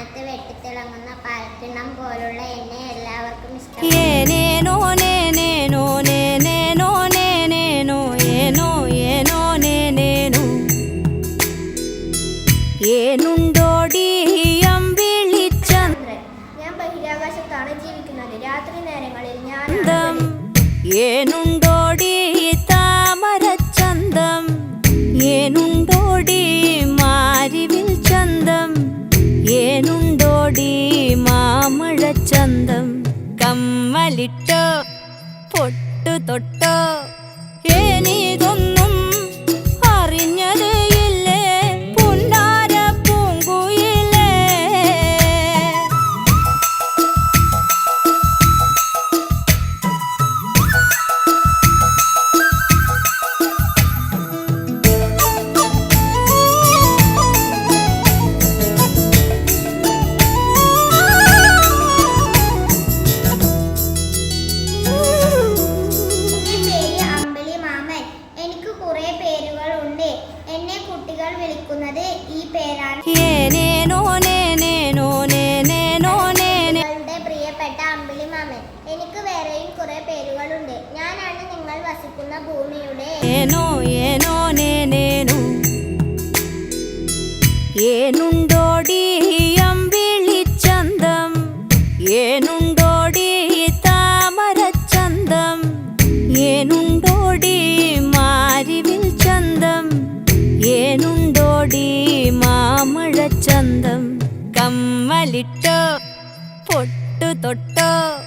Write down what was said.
കാലത്ത് വെട്ടിത്തിളങ്ങുന്ന പാൽക്കിണ്ണം പോലുള്ള എന്നെ എല്ലാവർക്കും ഞാൻ ബഹിരാകാശത്താണ് ജീവിക്കുന്നത്. രാത്രി നേരങ്ങളിൽ ഞാൻ ഏനുണ്ടോ കമ്മലിട്ടോ പൊട്ടു തൊട്ടോ കുട്ടികൾ വിളിക്കുന്നത് ഈ പേരാണ്. നിങ്ങളുടെ പ്രിയപ്പെട്ട അമ്പിളി മാമൻ. എനിക്ക് വേറെയും കുറെ പേരുകളുണ്ട്. ഞാനാണ് നിങ്ങൾ വസിക്കുന്ന ഭൂമിയുടെ കമ്മലിട്ടോ പൊട്ടു തൊട്ടോ ഏനീ